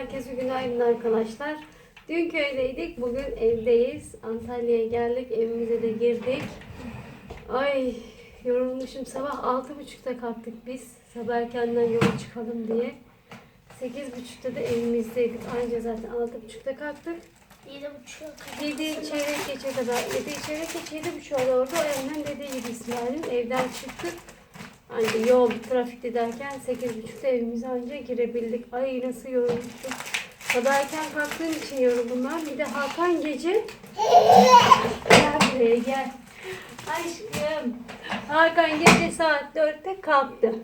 Herkese günaydın arkadaşlar. Dün köydeydik, bugün evdeyiz. Antalya'ya geldik, evimize de girdik. Ay yorulmuşum. Sabah altı buçukta kalktık biz. Sabah erkenden yola çıkalım diye. Sekiz buçukta da evimizdeydik. Anca zaten altı buçukta kalktık. Yedi buçuğa kadar. Yedi çeyrek geçe kadar, yedi çeyrek geçe yedi buçuğa doğru evden dediği gibi İsmail'in evden çıktık. Hani yol, trafikte derken sekiz buçukta evimize anca girebildik. Ay nasıl yorulmuşum. Sabah kalktığım için yoruldum ben. Bir de Hakan gece gel buraya gel. Aşkım. Hakan gece saat dörtte kalktı.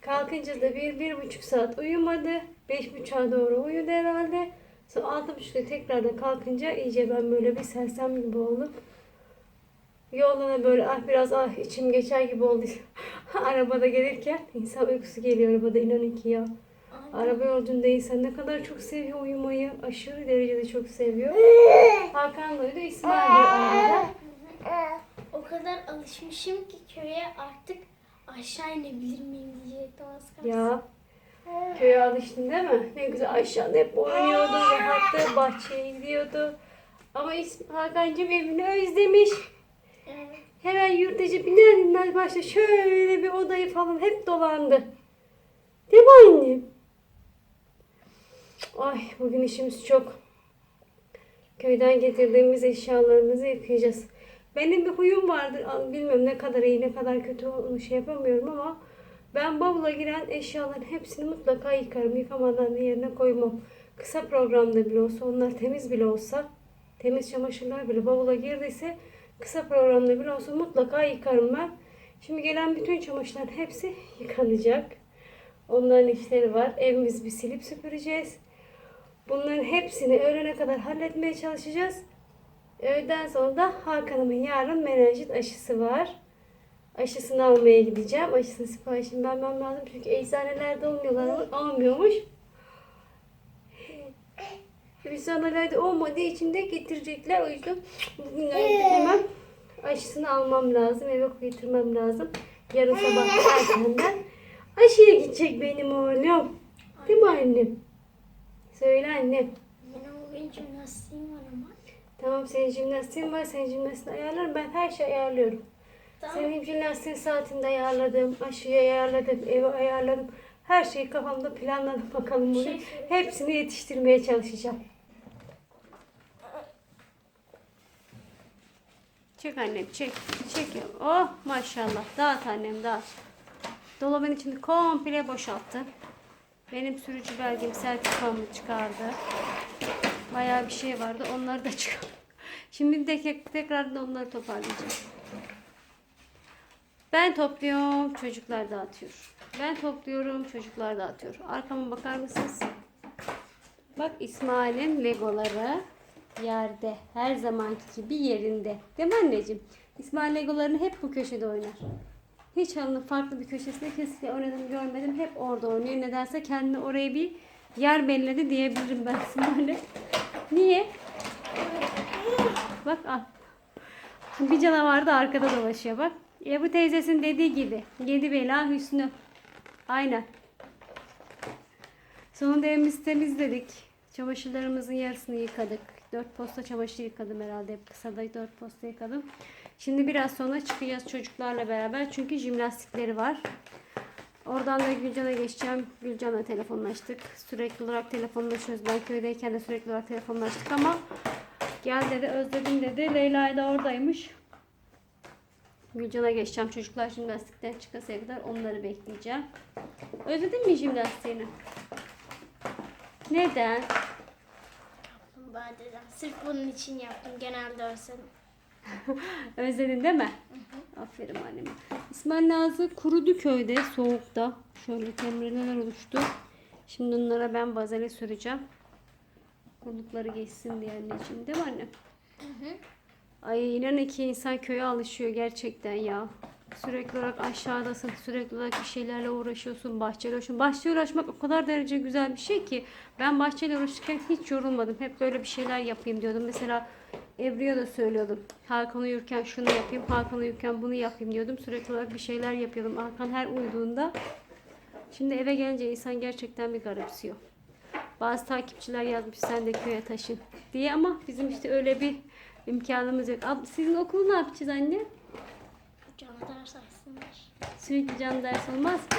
Kalkınca da bir, bir buçuk saat uyumadı. Beş buçuğa doğru uyudu herhalde. Sonra altı buçukta tekrardan kalkınca iyice ben böyle bir sersem gibi oldum. Yolda da böyle ah biraz ah içim geçer gibi oldu. Arabada gelirken insan uykusu geliyor arabada inanın ki ya. Araba yolculuğunda insan ne kadar çok seviyor uyumayı. Aşırı derecede çok seviyor. Hakan da uyudu. İsmail de arada. O kadar alışmışım ki köye artık aşağı inebilir miyim diyecektim az kalsın. Ya köye alıştın değil mi? Ne güzel aşağıda hep oynuyordu, rahattı, bahçeye gidiyordu. Ama İsm- Hakan'cığım evini özlemiş. Hemen yurtacı biner binmez başta şöyle bir odayı falan hep dolandı. Değil mi annem? Ay bugün işimiz çok. Köyden getirdiğimiz eşyalarımızı yıkayacağız. Benim bir huyum vardır. Bilmiyorum ne kadar iyi ne kadar kötü onu şey yapamıyorum ama ben bavula giren eşyaların hepsini mutlaka yıkarım. Yıkamadan da yerine koymam. Kısa programda bile olsa onlar temiz bile olsa temiz çamaşırlar bile bavula girdiyse kısa programda bile olsa mutlaka yıkarım ben. Şimdi gelen bütün çamaşırların hepsi yıkanacak. Onların işleri var. Evimizi bir silip süpüreceğiz. Bunların hepsini öğlene kadar halletmeye çalışacağız. Öğleden sonra da Hakan'ımın yarın menenjit aşısı var. Aşısını almaya gideceğim. Aşısının siparişini vermem lazım. Çünkü eczanelerde olmuyorlar, almıyormuş. Eczanelerde olmadığı için de getirecekler. O yüzden bugünlerde hemen aşısını almam lazım. Eve getirmem lazım. Yarın sabah erkenden aşıya gidecek benim oğlum. Değil mi annem? Söyle annem. Benim bugün jimnastiğim var ama. Tamam senin jimnastiğin var. Senin jimnastiğini ayarlarım. Ben her şeyi ayarlıyorum. Tamam. Senin jimnastiğin saatinde ayarladım. Aşıyı ayarladım. Evi ayarladım. Her şeyi kafamda planladım bakalım bugün. Şey. Hepsini yetiştirmeye çalışacağım. Çek annem çek. Çek. Oh maşallah. Dağıt annem dağıt. Dolabın içini komple boşalttı. Benim sürücü belgem sertifikamı çıkardı. Bayağı bir şey vardı. Onları da çıkardı. Şimdi de tekrar da onları toparlayacağım. Ben topluyorum, çocuklar dağıtıyor. Ben topluyorum, çocuklar dağıtıyor. Arkama bakar mısınız? Bak İsmail'in legoları yerde. Her zamanki gibi yerinde. Değil mi anneciğim? İsmail legolarını hep bu köşede oynar. Hiç halının farklı bir köşesinde kesinlikle oynadığını görmedim. Hep orada oynuyor. Nedense kendine oraya bir yer belledi diyebilirim ben İsmail'e. Niye? Bak al. Bir canavar da arkada dolaşıyor bak. Ebu teyzesinin dediği gibi. Yedi bela hüsnü. Aynen. Sonunda evimizi temizledik. Çamaşırlarımızın yarısını yıkadık. Dört posta çamaşır yıkadım herhalde. Hep kısada dört posta yıkadım. Şimdi biraz sonra çıkacağız çocuklarla beraber. Çünkü jimnastikleri var. Oradan da Gülcan'a geçeceğim. Gülcan'la telefonlaştık. Sürekli olarak telefonlaşıyoruz. Ben köydeyken de sürekli olarak telefonlaştık ama gel dedi özledim dedi. Leyla da oradaymış. Gülcan'a geçeceğim. Çocuklar jimnastikten çıkasıya kadar onları bekleyeceğim. Özledin mi jimnastiğini? Neden? Badeden. Sırf bunun için yaptım. Genelde ölsem. Özledin değil mi? Aferin anneme. İsmail Nazlı kurudu köyde soğukta. Şöyle temreler oluştu. Şimdi onlara ben bazele süreceğim. Kurulukları geçsin diye anneciğim değil mi anne? Ay inan ki insan köye alışıyor gerçekten ya. Sürekli olarak aşağıdasın. Sürekli olarak bir şeylerle uğraşıyorsun. Bahçeyle uğraşıyorsun. Bahçeyle uğraşmak o kadar derece güzel bir şey ki. Ben bahçeyle uğraşırken hiç yorulmadım. Hep böyle bir şeyler yapayım diyordum. Mesela Ebru'ya da söylüyordum. Hakan uyurken şunu yapayım. Hakan uyurken bunu yapayım diyordum. Sürekli olarak bir şeyler yapıyordum. Hakan her uyuduğunda. Şimdi eve gelince insan gerçekten bir garipsiyor. Bazı takipçiler yazmış sen de köye taşın diye ama bizim işte öyle bir imkanımız yok. Ab, sizin okulu ne yapacağız anne? Canlı ders açsınlar. Sürekli canlı ders olmaz ki.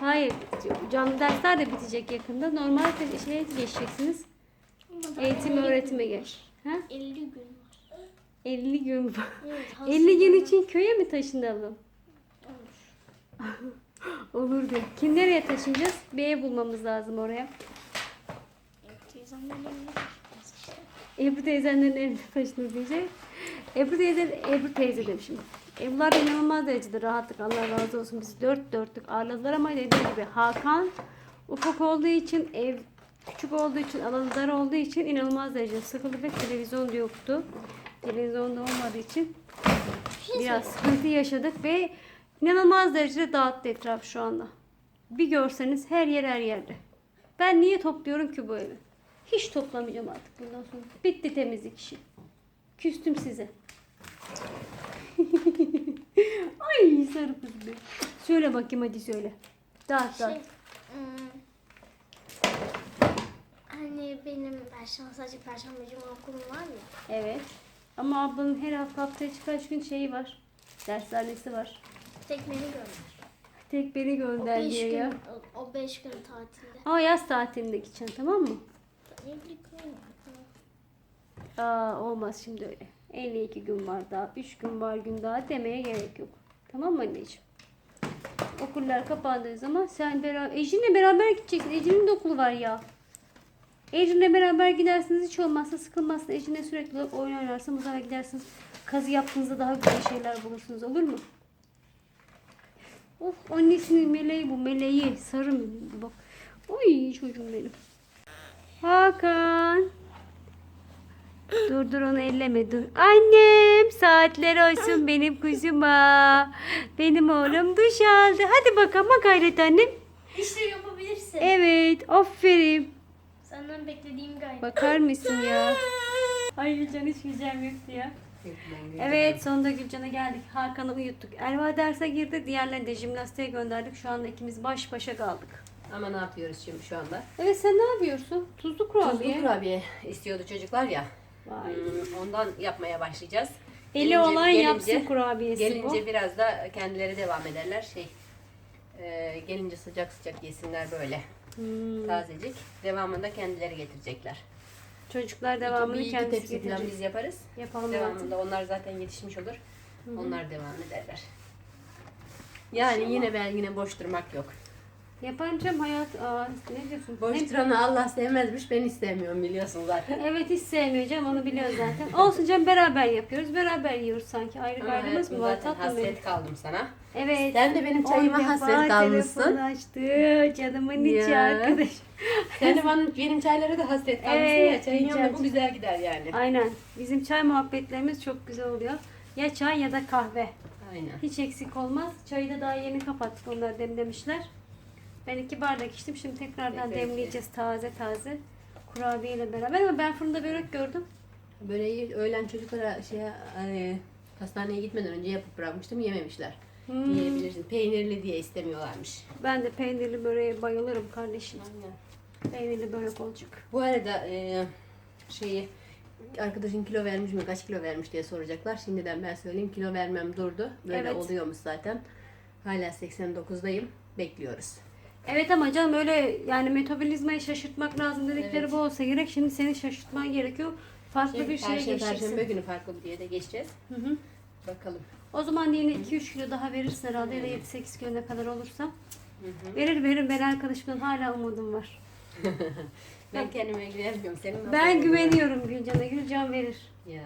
Hayır, canlı dersler de bitecek yakında. Normal te- şeye geçeceksiniz. Eğitim 50 öğretime geç. Ha? var. 50 gün var. 50 gün var. Evet, 50 gün için köye mi taşınalım? Olur. Olur diyor. Kim nereye taşınacağız? Bir ev bulmamız lazım oraya. Evet, işte. Ebru teyzenlerin evine taşınır diyecek. Ebru teyze, Ebru teyze demişim. Ebrular inanılmaz derecede rahatlık. Allah razı olsun. Bizi dört dörtlük ağırladılar ama dediğim gibi Hakan ufak olduğu için ev küçük olduğu için alanı dar olduğu için inanılmaz derecede sıkıldı ve televizyon da yoktu. Televizyon da olmadığı için biraz sıkıntı yaşadık ve inanılmaz derecede dağıttı etraf şu anda. Bir görseniz her yer her yerde. Ben niye topluyorum ki bu evi? Hiç toplamayacağım artık bundan sonra. Bitti temizlik işi. Küstüm size. Ay sarı kız be. Söyle bakayım hadi söyle. Dağıt Şey, dağıt. ım, hani benim perşembe sadece perşembe cuma okulum var ya. Evet. Ama ablanın her hafta haftaya kaç gün şeyi var. Dershanesi var. Tek beni gönder. Tek beni O gönder beş diyor gün, ya. o, o beş gün tatilde. Ama yaz tatilinde gideceksin tamam mı? Aa olmaz şimdi öyle. 52 gün var daha. 3 gün var gün daha demeye gerek yok. Tamam mı anneciğim? Okullar kapandığı zaman sen beraber Ecrin'le beraber gideceksin. Ecrin'in de okulu var ya. Ecrin'le beraber gidersiniz hiç olmazsa sıkılmazsın. Ecrin'le sürekli oyun oynarsın. Bu sefer gidersiniz. Kazı yaptığınızda daha güzel şeyler bulursunuz. Olur mu? Of annesinin meleği bu meleği. Sarı mı? Bak. Oy çocuğum benim. Hakan. Dur dur onu elleme dur. Annem saatler olsun benim kuzuma. Benim oğlum duş aldı. Hadi bakalım bak gayret annem. İşte yapabilirsin. Evet aferin. Senden beklediğim gayet. Bakar mısın ya? Ay Gülcan hiç gücem yoktu ya. Evet sonunda Gülcan'a geldik. Hakan'ı uyuttuk. Elva derse girdi. Diğerlerini de jimnastiğe gönderdik. Şu anda ikimiz baş başa kaldık. Ama ne yapıyoruz şimdi şu anda? Evet sen ne yapıyorsun? Tuzlu kurabiye. Tuzlu kurabiye istiyordu çocuklar ya. Vay. Hmm, Ondan yapmaya başlayacağız. Eli Gelince- olan gelince- yapsın kurabiyesi Gelince bu. biraz da kendileri devam ederler. Şey e, gelince sıcak sıcak yesinler böyle. Hmm. Tazecik. Devamında kendileri getirecekler. Çocuklar devamını iki kendisi falan getirecek. biz yaparız. Yapalım. Devamında onlar zaten yetişmiş olur. Onlar devam ederler. Yani yine ben yine boş durmak yok. Yapancam hayat... Aa, ne diyorsun? Boş Ne- duranı Allah sevmezmiş. Ben istemiyorum biliyorsun zaten. Evet hiç sevmiyor canım onu biliyor zaten. Olsun canım beraber yapıyoruz. Beraber yiyoruz sanki. Ayrı Ama gayrımız mı var zaten tatlım benim? hasret kaldım sana. Evet. Sen de benim çayıma On hasret kalmışsın. açtı. Canımın içi Ya. arkadaş. Sen de bana benim çaylara da hasret kalmışsın Evet, ya. Çayın yanında bu güzel gider yani. Aynen. Bizim çay muhabbetlerimiz çok güzel oluyor. Ya çay ya da kahve. Aynen. Hiç eksik olmaz. Çayı da daha yeni kapattık. Onlar demlemişler. Ben iki bardak içtim. Şimdi tekrardan Evet, demleyeceğiz taze taze. Kurabiyeyle beraber ama ben fırında börek gördüm. Böreği öğlen çocuklara şeye hani, hastaneye gitmeden önce yapıp bırakmıştım yememişler. Hmm. Yiyebilirsin. Peynirli diye istemiyorlarmış. Ben de peynirli böreğe bayılırım kardeşim. Aynen. Peynirli börek olacak. Bu arada e, şeyi arkadaşın kilo vermiş mi kaç kilo vermiş diye soracaklar. Şimdiden ben söyleyeyim kilo vermem durdu. Böyle Evet. oluyormuş zaten. Hala 89'dayım. Bekliyoruz. Evet ama canım öyle yani metabolizmayı şaşırtmak lazım dedikleri Evet. bu olsa gerek. Şimdi seni şaşırtman gerekiyor. Farklı Şey, bir şeye Perşembe. Perşembe günü farklı bir diye de geçeceğiz. Hı hı. Bakalım. O zaman yine 2-3 kilo daha verirsin herhalde ya da 7-8 kilo ne kadar olursa. Hı hı. Verir verir ben arkadaşımdan hala umudum var. Ben kendime güvenmiyorum. Senin nasıl Ben güveniyorum Gülcan'a. Gülcan verir. Ya.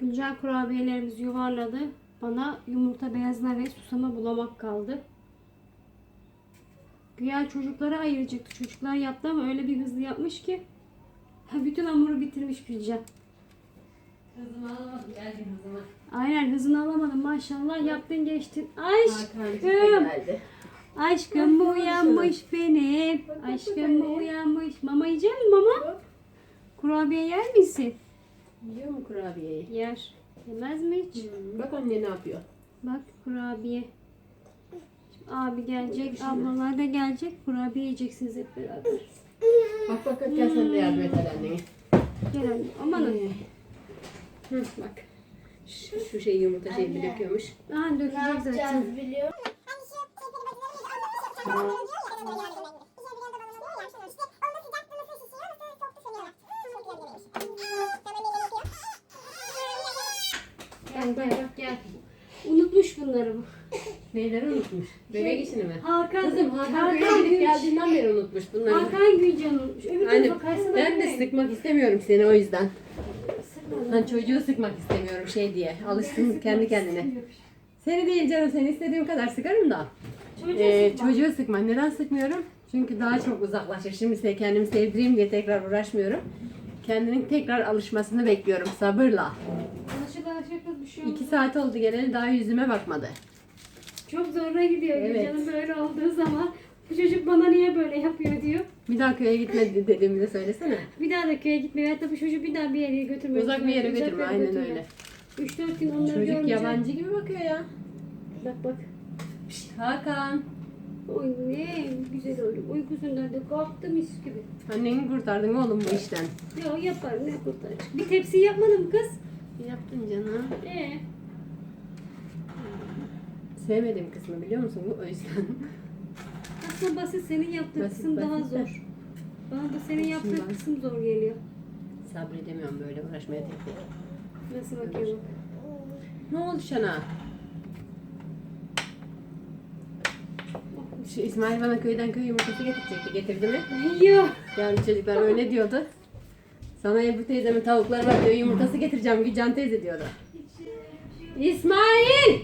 Gülcan kurabiyelerimizi yuvarladı. Bana yumurta beyazına ve susama bulamak kaldı. Güya çocuklara ayıracaktı. Çocuklar yaptı ama öyle bir hızlı yapmış ki. Ha, bütün hamuru bitirmiş Gülcan. Hızımı alamadım. Geldim hızımı. Aynen hızını alamadım maşallah. Yaptın geçtin. Hakan Aşkım. Aşkım mı uyanmış benim? Aşkım mı uyanmış? Mama yiyecek misin mama? Kurabiye yer misin? Yiyor mu kurabiyeyi? Yer. Yemez mi hiç? Bak anne ne yapıyor. Bak kurabiye. Şimdi Abi gelecek, ablalar da gelecek. Kurabiye yiyeceksiniz hep beraber. Bak bak bak gel sen de yardım et hadi annene. Gel anne. Aman anne. Hı, bak. Şu, şu şey yumurta şeyini döküyormuş. Aha Ne dökecek zaten. yapacağız biliyor Gel gel gel. Unutmuş bunları bu. Neyleri unutmuş? Bebek işini mi? Hakan, Kızım Hakan köye gidip geldiğinden beri unutmuş bunları. Hakan Gülcan unutmuş. Öbür Aynen. tarafa kaysana. Ben de anne. sıkmak istemiyorum seni o yüzden. Ben çocuğu sıkmak istemiyorum şey diye. Alışsın kendi kendine. Seni değil canım seni istediğim kadar sıkarım da. Çocuğu Ee, sıkma. çocuğu sıkma. Neden sıkmıyorum? Çünkü daha çok uzaklaşır. Şimdi ise kendimi sevdireyim diye tekrar uğraşmıyorum. Kendinin tekrar alışmasını bekliyorum sabırla. Alışık alışık bir şey olmaz. İki saat oldu geleli daha yüzüme bakmadı. Çok zoruna gidiyor Evet. Gülcan'ın böyle olduğu zaman. Bu çocuk bana niye böyle yapıyor diyor. Bir daha köye gitmedi dediğimi de söylesene. Bir daha da köye gitmiyor. Hatta bu çocuğu bir daha bir yere götürmek Uzak bir yere götürme aynen öyle. 3-4 gün onları Çocuk görmeyeceğim. yabancı gibi bakıyor ya. Bak bak. Şşt, Hakan. Oy ne güzel oldu. Uykusundan da kalktı mis gibi. Anneni kurtardın oğlum bu işten. Ya yapar ne kurtaracak. Bir tepsi yapmadın mı kız? Yaptın canım. Ee, Sevmediğim kısmı biliyor musun bu o yüzden. aslında basit senin yaptığın Basit, kısım daha basit de. zor. Bana da senin yaptığın ben. kısım zor geliyor. Sabredemiyorum böyle uğraşmaya tek tek. Nasıl bakıyor Ne oldu sana? Şu İsmail bana köyden köy yumurtası getirecekti. Getirdi mi? Yok. Yani çocuklar öyle diyordu. Sana Ebru teyzemin tavukları var köy yumurtası getireceğim Gülcan teyze diyordu. İsmail!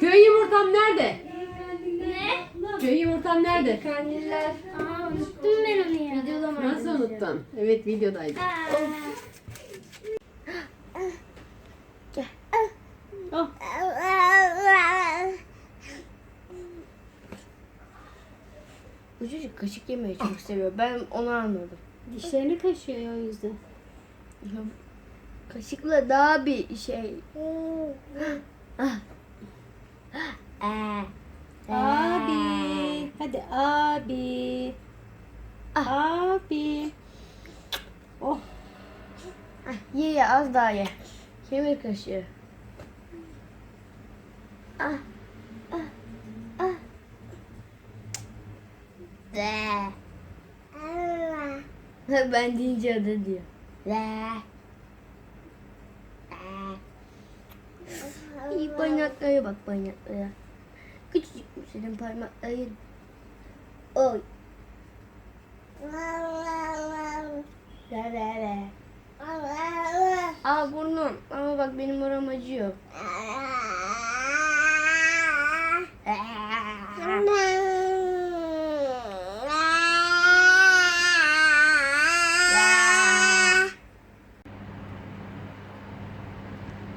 Köy yumurtam nerede? Ne? Köy yumurtam nerede? Kandiller. Aa unuttum ben onu ya. Videoda mı? Nasıl unuttun? Evet videodaydı. Oh. Bu çocuk kaşık yemeyi çok seviyor. Ben onu anladım. Dişlerini kaşıyor ya o yüzden. Ya, Kaşıkla daha bir şey. Ah. Ee, Abi. Hadi abi. Abi. Oh. ah, Ye ye az daha ye. Kemir kaşığı. Ah. Ah. De. Ben deyince adı diyor. De. İyi parmaklara bak parmaklara. Küçücük senin parmakların. Oy. La la la. Aa burnum. Ama bak benim oram acıyor.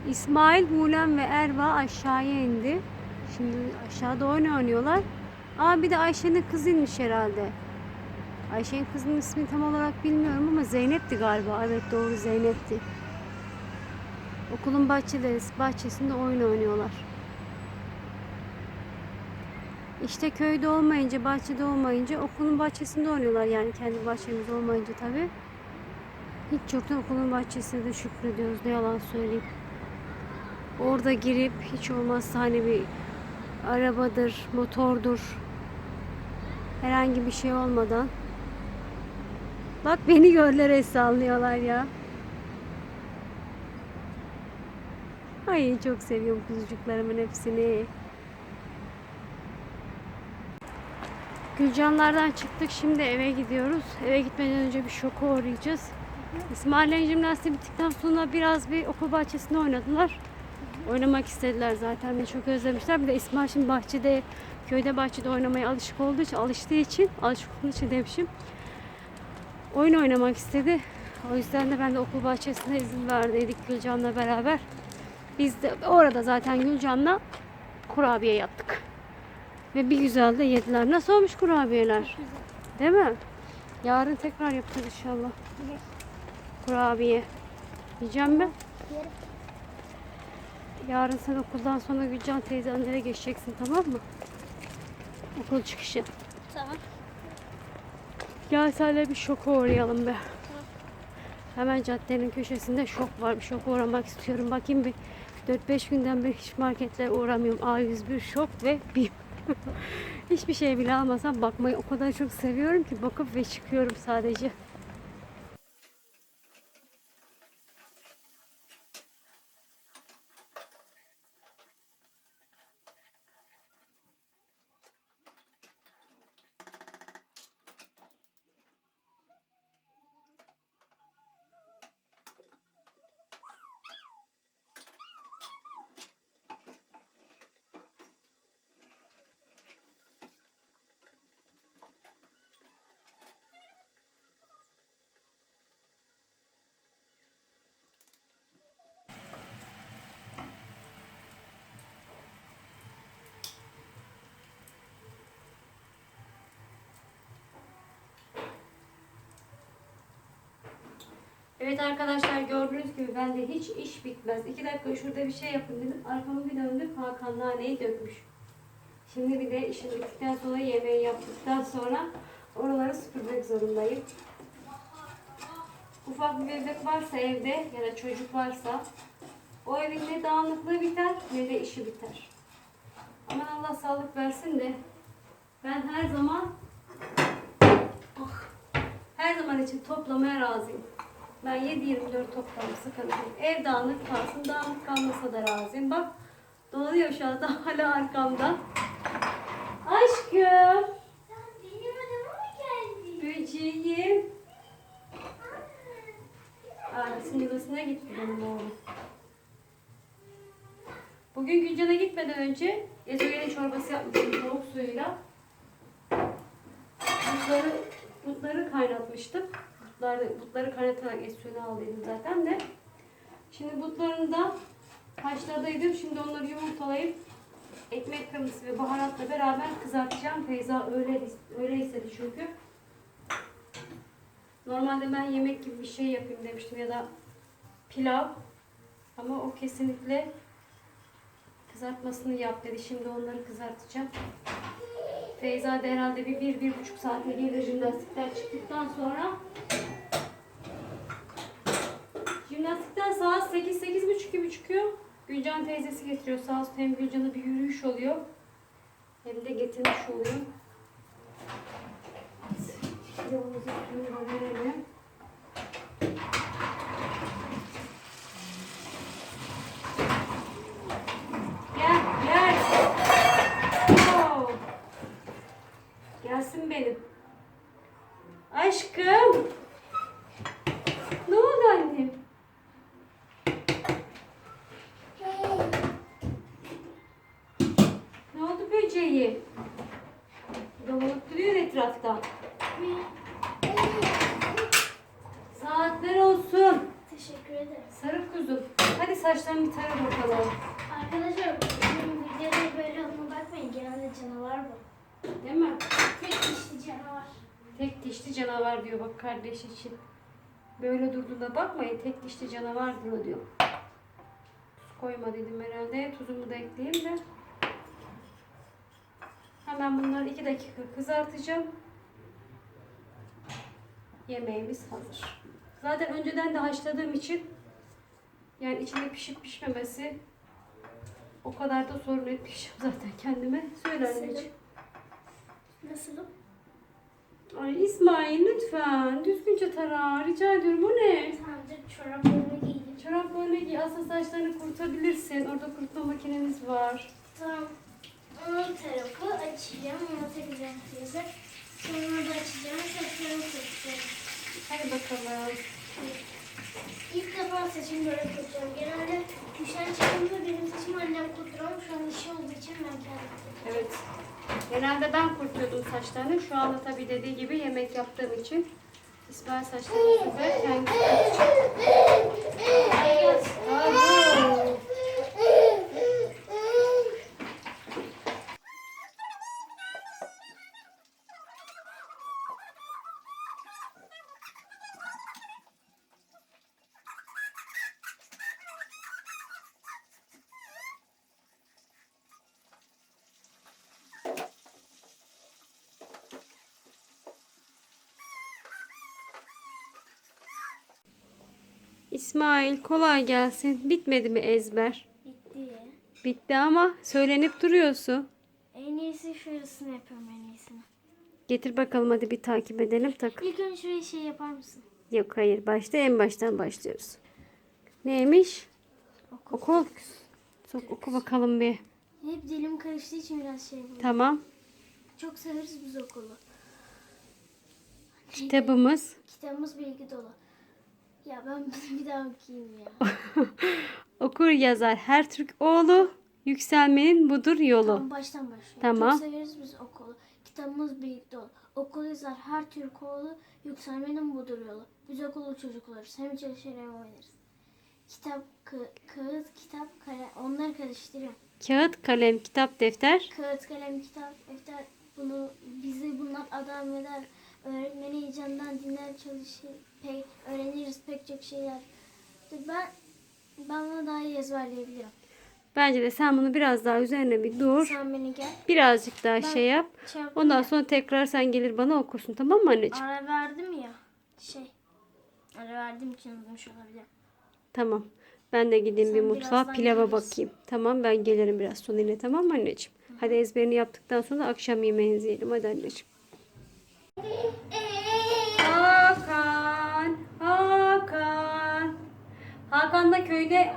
İsmail, Buğlem ve Erva aşağıya indi. Şimdi aşağıda oyun oynuyorlar. Aa bir de Ayşe'nin kızı inmiş herhalde. Ayşe'nin kızının ismini tam olarak bilmiyorum ama Zeynep'ti galiba. Evet doğru Zeynep'ti. Okulun bahçede, bahçesinde oyun oynuyorlar. İşte köyde olmayınca, bahçede olmayınca okulun bahçesinde oynuyorlar. Yani kendi bahçemiz olmayınca tabii. Hiç yoktan okulun bahçesinde de şükrediyoruz. Ne yalan söyleyeyim. Orada girip hiç olmazsa hani bir arabadır, motordur herhangi bir şey olmadan Bak beni gördüler el sallıyorlar ya. Ay çok seviyorum kuzucuklarımın hepsini. Gülcanlardan çıktık şimdi eve gidiyoruz. Eve gitmeden önce bir şoka uğrayacağız. İsmail'in jimnastiği bittikten sonra biraz bir okul bahçesinde oynadılar. Oynamak istediler zaten de çok özlemişler. Bir de İsmail şimdi bahçede, köyde bahçede oynamaya alışık olduğu için, alıştığı için, alışık olduğu için demişim. Oyun oynamak istedi. O yüzden de ben de okul bahçesine izin verdiydik Gülcan'la beraber. Biz de orada zaten Gülcan'la kurabiye yaptık. Ve bir güzel de yediler. Nasıl olmuş kurabiyeler? Değil mi? Yarın tekrar yapacağız inşallah. Kurabiye. Yiyeceğim mi? Yarın sen okuldan sonra Gülcan teyze annene geçeceksin tamam mı? Okul çıkışı. Tamam. Gel senle bir şoka uğrayalım be. Hemen caddenin köşesinde şok var. Bir şoka uğramak istiyorum. Bakayım bir 4-5 günden beri hiç marketlere uğramıyorum. A101 şok ve BİM. Hiçbir şey bile almasam bakmayı o kadar çok seviyorum ki bakıp ve çıkıyorum sadece. Evet arkadaşlar gördüğünüz gibi bende hiç iş bitmez. İki dakika şurada bir şey yapın dedim. Arkamı bir döndüm. Hakan naneyi dökmüş. Şimdi bir de işim bittikten sonra yemeği yaptıktan sonra oraları süpürmek zorundayım. Ufak bir bebek varsa evde ya da çocuk varsa o evin ne dağınıklığı biter ne de işi biter. Aman Allah sağlık versin de ben her zaman ah, her zaman için toplamaya razıyım. Ben 7-24 toplarım sıkıntı yok. Ev dağınık kalsın, dağınık kalmasa da razıyım. Bak dolanıyor şu anda hala arkamda. Aşkım, Benim adama mı geldi? böceğim. Ailesinin yuvasına gitti benim oğlum. Bugün Gülcan'a gitmeden önce ezogelin çorbası yapmıştım soğuk suyuyla. Butları, butları kaynatmıştım. Butları, butları kaynatarak et suyunu aldıydım zaten de. Şimdi butlarını da haşladıydım. Şimdi onları yumurtalayıp ekmek kırmızısı ve baharatla beraber kızartacağım. Feyza öyle, öyle istedi çünkü. Normalde ben yemek gibi bir şey yapayım demiştim ya da pilav. Ama o kesinlikle kızartmasını yap dedi. Şimdi onları kızartacağım. Feyza da herhalde bir, bir, bir buçuk saate gelir jimnastikten çıktıktan sonra. Jimnastikten saat 8, 8 buçuk gibi çıkıyor. Gülcan teyzesi getiriyor. Sağ olsun hem Gülcan'a bir yürüyüş oluyor. Hem de getirmiş oluyor. Da verelim. Gel, gel. Oo. Gelsin benim. Aşkım. Ne oldu annem? Ne oldu böceği? Dolanıp duruyor etrafta. Saatler olsun. Teşekkür ederim. Sarı kuzum. Hadi saçlarını bir tara bakalım. Arkadaşlar benim videoda böyle olduğuna bakmayın. Genelde canavar bu. Değil mi? Tek canavar. Tek dişli canavar diyor bak kardeş için. Böyle durduğuna bakmayın. Tek dişli canavardır o diyor. Tuz koyma dedim herhalde. Tuzumu da ekleyeyim de. Hemen bunları iki dakika kızartacağım. Yemeğimiz hazır. Zaten önceden de haşladığım için yani içinde pişip pişmemesi o kadar da sorun etmeyeceğim zaten kendime. Söyle anneciğim. Nasılım? Ay İsmail lütfen düzgünce tara rica ediyorum o ne? Tamamdır. Çoraplarımı giydim. Çoraplarını giy asıl saçlarını kurutabilirsin. Orada kurutma makinemiz var. Tamam. Ön tarafı açacağım. Onu takacağım teyze. Sonra da açacağım. Saçlarımı kurutacağım. Hadi bakalım. İlk defa saçımı böyle kurutacağım. Genelde küşen çıktığımda benim saçımı annem kurtutur ama şu an işi olduğu için ben kendim. Evet. Genelde ben kurutuyordum saçlarını. Şu anda tabii dediği gibi yemek yaptığım için İsmail saçlarını güzel kendi kurutacak. İsmail kolay gelsin. Bitmedi mi ezber? Bitti. Bitti ama söylenip duruyorsun. En iyisi şurasını yapıyorum en iyisini. Getir bakalım hadi bir takip edelim tak. İlk önce şuraya şey yapar mısın? Yok hayır başta en baştan başlıyoruz. Neymiş? Okul. Sok oku bakalım bir. Hep dilim karıştığı için biraz şey bu. Tamam. Çok severiz biz okulu. Kitabımız. Kitabımız bilgi dolu. Ya ben bir daha okuyayım ya. Okur yazar her Türk oğlu. Yükselmenin budur yolu. Tamam baştan başlayalım. Tamam. Çok severiz biz okulu. Kitabımız bilgi dolu. Okul yazar her Türk oğlu. Yükselmenin budur yolu. Biz okulu çocuklarız. Hem çalışır hem oynarız. Kitap, kı- kağıt, kitap, kalem. Onları karıştırıyorum. Kağıt, kalem, kitap, defter. Kağıt, kalem, kitap, defter. Bunu bizi bunlar adam eder. Öğretmeni heyecandan dinler çalışır. Pek, öğreniriz pek çok şeyler. Ben ben bunu daha iyi ezberleyebilirim. Bence de sen bunu biraz daha üzerine bir dur. Sen beni gel. Birazcık daha şey yap. Şey Ondan ya. sonra tekrar sen gelir bana okursun tamam mı anneciğim? Ara verdim ya. Şey. Ara verdim için unutmuş olabilirim. Tamam. Ben de gideyim bir Sen mutfağa birazdan pilava gelirsin. bakayım. Tamam ben gelirim biraz sonra yine tamam mı anneciğim? Hadi ezberini yaptıktan sonra akşam yemeğinizi yiyelim hadi anneciğim. Hakan, Hakan. Hakan da köyde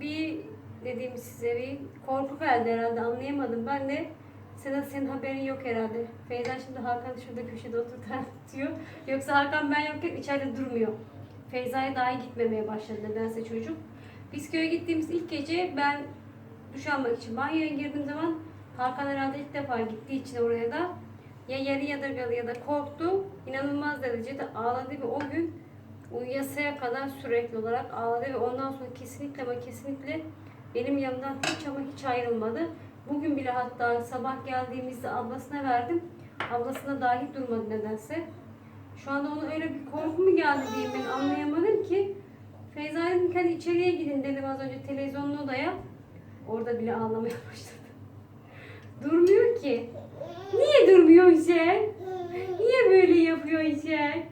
bir dediğim size bir korku geldi herhalde anlayamadım. Ben de Sedat senin haberin yok herhalde. Feyza şimdi Hakan'ı şurada köşede oturtuyor. Yoksa Hakan ben yokken içeride durmuyor. Feyza'ya dahi gitmemeye başladı nedense çocuk. Biz köye gittiğimiz ilk gece ben duş almak için banyoya girdiğim zaman Hakan herhalde ilk defa gittiği için oraya da ya yarı yadırgadı ya da korktu. İnanılmaz derecede ağladı ve o gün uyuyasaya kadar sürekli olarak ağladı ve ondan sonra kesinlikle ama kesinlikle benim yanımdan hiç ama hiç ayrılmadı. Bugün bile hatta sabah geldiğimizde ablasına verdim. Ablasına dahi durmadı nedense. Şu anda ona öyle bir korku mu geldi diyeyim ben anlayamadım ki. Feyza dedim ki hadi içeriye gidin dedim az önce televizyonun odaya. Orada bile ağlamaya başladı. Durmuyor ki. Niye durmuyor sen? Niye böyle yapıyor sen?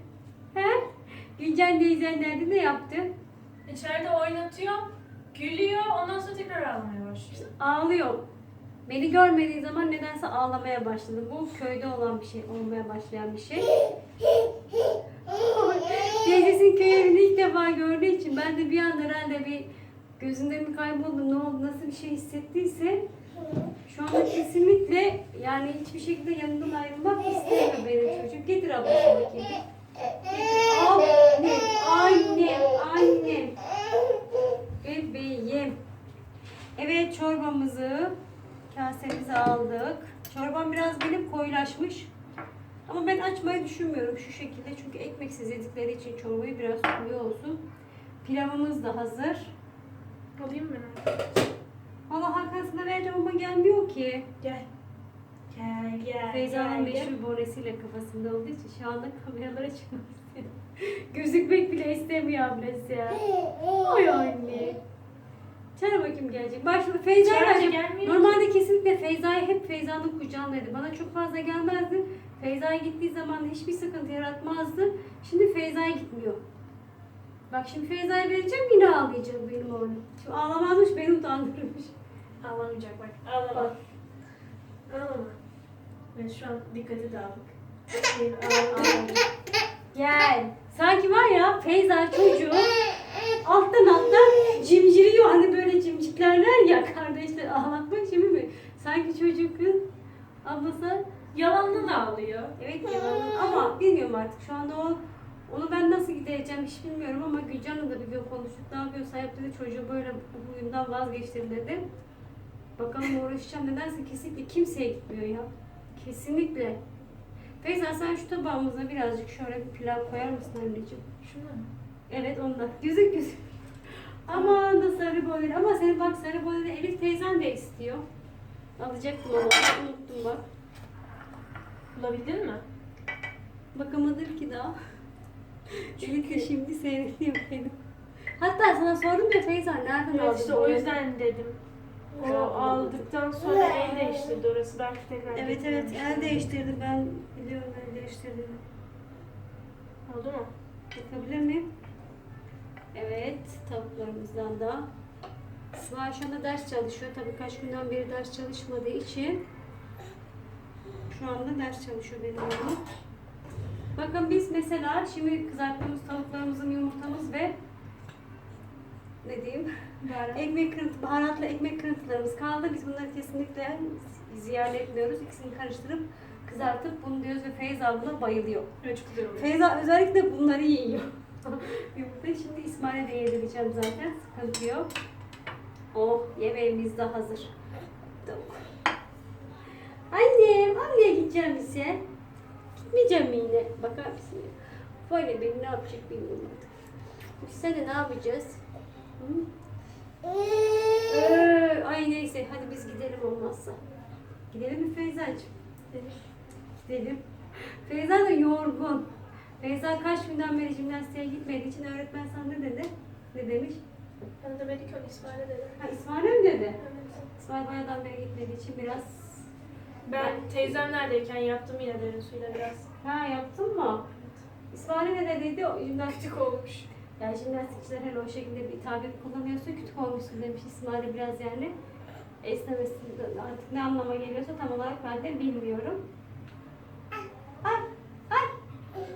He? Gülcan teyzen nerede ne yaptı? İçeride oynatıyor, gülüyor, ondan sonra tekrar ağlamaya başlıyor. Ağlıyor. Beni görmediği zaman nedense ağlamaya başladı. Bu köyde olan bir şey, olmaya başlayan bir şey. Teyzesinin köy evini ilk defa gördüğü için ben de bir anda herhalde bir gözünde mi kayboldu, ne oldu, nasıl bir şey hissettiyse şu anda kesinlikle yani hiçbir şekilde yanından ayrılmak istemiyor benim çocuk. Getir ablası bakayım. Annem, annem, annem. Bebeğim. Evet çorbamızı kasemize aldık. Çorbam biraz benim koyulaşmış. Ama ben açmayı düşünmüyorum şu şekilde. Çünkü ekmeksiz yedikleri için çorbayı biraz sulu olsun. Pilavımız da hazır. Alayım mı? Valla sana vereceğim ama gelmiyor ki. Gel. Gel, gel, Feyza'nın gel, gel. meşhur bonesiyle kafasında olduğu için şu anda kameralara çıkmak istiyor. Gözükmek bile istemiyor ablası ya. Oy anne. Çağır bakayım gelecek. Feyza Çağırınca gelecek. gelmiyor Normalde kesinlikle Feyza'yı hep Feyza'nın kucağındaydı. Bana çok fazla gelmezdi. Feyza'ya gittiği zaman hiçbir sıkıntı yaratmazdı. Şimdi Feyza'ya gitmiyor. Bak şimdi Feyza'ya vereceğim yine ağlayacak benim oğlum. Şimdi ağlamazmış beni utandırmış. Ağlamayacak bak. Ağlama. Bak. Ağlama. Ben şu an dikkati dağılık. Gel. Sanki var ya Feyza çocuğu alttan alttan cimciriyor. Hani böyle cimciklerler ya kardeşler ağlatmak şimdi mi? Sanki çocuk kız ablası Yalandan ağlıyor. evet yalan ama bilmiyorum artık şu anda o onu ben nasıl gidereceğim hiç bilmiyorum ama Gülcan'la da bir gün konuştuk. Ne yapıyorsa yap dedi çocuğu böyle huyundan vazgeçtir dedi. Bakalım uğraşacağım. Nedense kesinlikle kimseye gitmiyor ya. Kesinlikle. Feyza sen şu tabağımıza birazcık şöyle bir pilav koyar mısın anneciğim? Şunu mu? Evet onda. Gözük gözük. Aman da sarı boyları. Ama senin bak sarı boyları Elif teyzen de istiyor. Alacaktım onu. Unuttum bak. Bulabildin mi? Bakamadım ki daha. De şimdi seyrediyor beni. Hatta sana sordum ya Feyza nereden aldın? Evet işte o yüzden dedim. O aldıktan sonra el değiştirdi orası. Belki tekrar Evet evet el değiştirdi. Ben biliyorum el değiştirdi. Oldu mu? Bakabilir miyim? Evet, tavuklarımızdan da. İsmail şu anda ders çalışıyor. Tabii kaç günden beri ders çalışmadığı için şu anda ders çalışıyor benim oğlum. Bakın biz mesela şimdi kızarttığımız tavuklarımızın yumurtamız ve ne diyeyim? Ekmek kırıntı, baharatlı ekmek kırıntılarımız kaldı. Biz bunları kesinlikle ziyan etmiyoruz. İkisini karıştırıp kızartıp bunu diyoruz ve Feyza abla bayılıyor. Evet çok güzel oluyor. Feyza özellikle bunları yiyor. Yumurta şimdi İsmail'e de yedireceğim zaten. Sıkıntı yok. Oh yemeğimiz de hazır. Annem, anneye gideceğim ise. Mi yine? Bakar mısın? ya? Böyle beni ne yapacak bilmiyorum artık. Biz seninle ne yapacağız? Hı? Ee, ay neyse hadi biz gidelim olmazsa. Gidelim mi Feyza'cığım? Gidelim. Gidelim. Feyza da yorgun. Feyza kaç günden beri jimnastiğe gitmediği için öğretmen sana ne dedi? Ne demiş? Ben de Medik Ön İsmail'e dedim. Ha İsmail'e mi dedi? İsmail bayağıdan beri gitmediği için biraz... Ben teyzemlerdeyken yaptım yine derin suyla biraz. Ha yaptın mı? İsmail'e ne dediydi? O jimnastik... Olmuş. Yani jimnastikçiler hele o şekilde bir tabir kullanıyorsa küçük olmuşsun demiş İsmail'e biraz yani. Esnemesi artık ne anlama geliyorsa tam olarak ben de bilmiyorum. Ay, ay,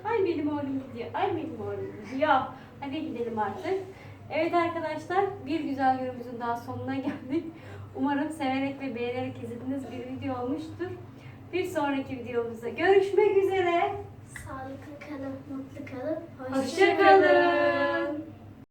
ay benim oğlum gidiyor, ay benim oğlum gidiyor. Hadi gidelim artık. Evet arkadaşlar, bir güzel günümüzün daha sonuna geldik. Umarım severek ve beğenerek izlediğiniz bir video olmuştur. Bir sonraki videomuzda görüşmek üzere. Sağlıklı kalın, mutlu kalın. Hoşçakalın.